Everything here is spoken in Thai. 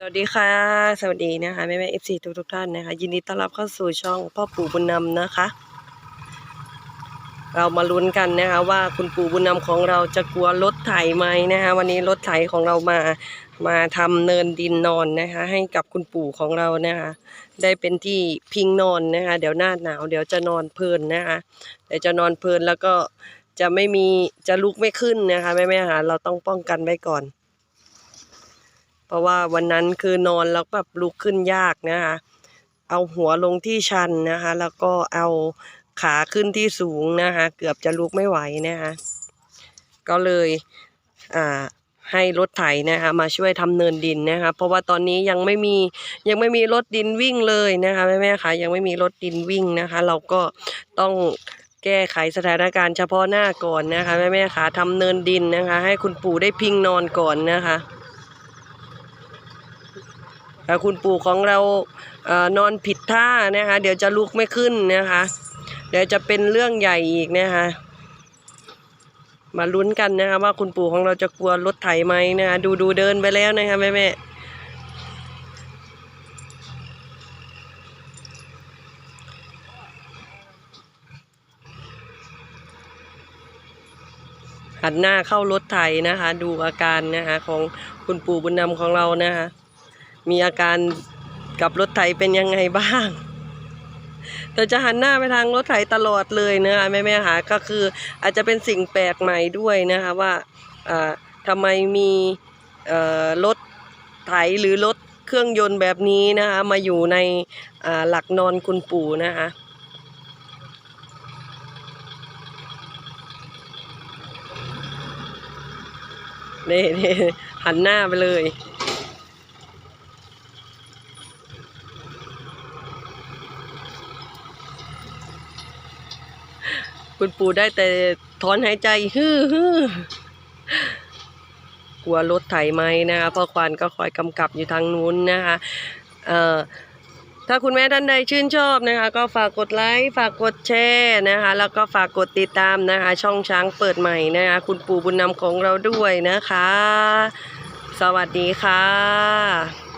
สวัสดีค่ะ สวัสดีนะคะแม่แม่เอฟซีทุกทุกท่านนะคะ ยินดีต้อนรับเข้าสู่ช่องพ่อปู่บุญนำนะคะ เรามาลุ้นกันนะคะว่าคุณปู่บุญนำของเราจะกลัวรถไถไหมนะคะวันนี้รถไถของเรามามาทำเนินดินนอนนะคะ ให้กับคุณปู่ของเรานะคะ ได้เป็นที่พิงนอนนะคะ เดี๋ยวหน้าหนาวเดี๋ยวจะนอนเพลินนะคะเดี๋ยวจะนอนเพลินแล้วก็จะไม่มีจะลุกไม่ขึ้นนะคะแม่แม่ค่ะเราต้องป้องกันไว้ก่อน เพราะว่าวันนั้นคือนอนแล้วแบบลุกขึ้นยากนะคะ เอาหัวลงที่ชันนะคะ แล้วก็เอาขาขึ้นที่สูงนะคะ เกือบจะลุกไม่ไหวนะคะ ก็เลยอ่าให้รถไถนะคะมาช่วยทำเนินดินนะคะ เพราะว่าตอนนี้ยังไม่มียังไม่มีรถดินวิ่งเลยนะคะแม่แม่คะยังไม่มีรถดินวิ่งนะคะ เราก็ต้องแก้ไขสถานการณ์เฉพาะหน้าก่อนนะคะแม่แม่คะทำเนินดินนะคะ ให้คุณปู่ได้พิงนอนก่อนนะคะ คุณปู่ของเราเออนอนผิดท่านะคะเดี๋ยวจะลุกไม่ขึ้นนะคะ เดี๋ยวจะเป็นเรื่องใหญ่อีกนะคะมาลุ้นกันนะคะว่าคุณปู่ของเราจะกลัวรถไถไหมนะคะดูดูเดินไปแล้วนะคะแม่แม่หันหน้าเข้ารถไถนะคะ ดูอาการนะคะของคุณปู่บุญนำของเรานะคะ มีอาการกับรถไถเป็นยังไงบ้างแต่จะหันหน้าไปทางรถไถตลอดเลยนะคะแม่แม่ๆค่ะก็คืออาจจะเป็นสิ่งแปลกใหม่ด้วยนะคะว่าอ่าทำไมมีรถไถหรือรถเครื่องยนต์แบบนี้นะคะมาอยู่ในหลักนอนคุณปู่นะคะนี่นี่หันหน้าไปเลย คุณปู่ได้แต่ถอนหายใจฮือฮือกลัวรถไถไหมนะคะพ่อควานก็คอยกำกับอยู่ทางนู้นนะคะเอ่อถ้าคุณแม่ท่านใดชื่นชอบนะคะ ก็ฝากกดไลค์ฝากกดแชร์นะคะ แล้วก็ฝากกดติดตามนะคะ ช่องช้างเปิดใหม่นะคะ คุณปู่บุญนำของเราด้วยนะคะ สวัสดีค่ะ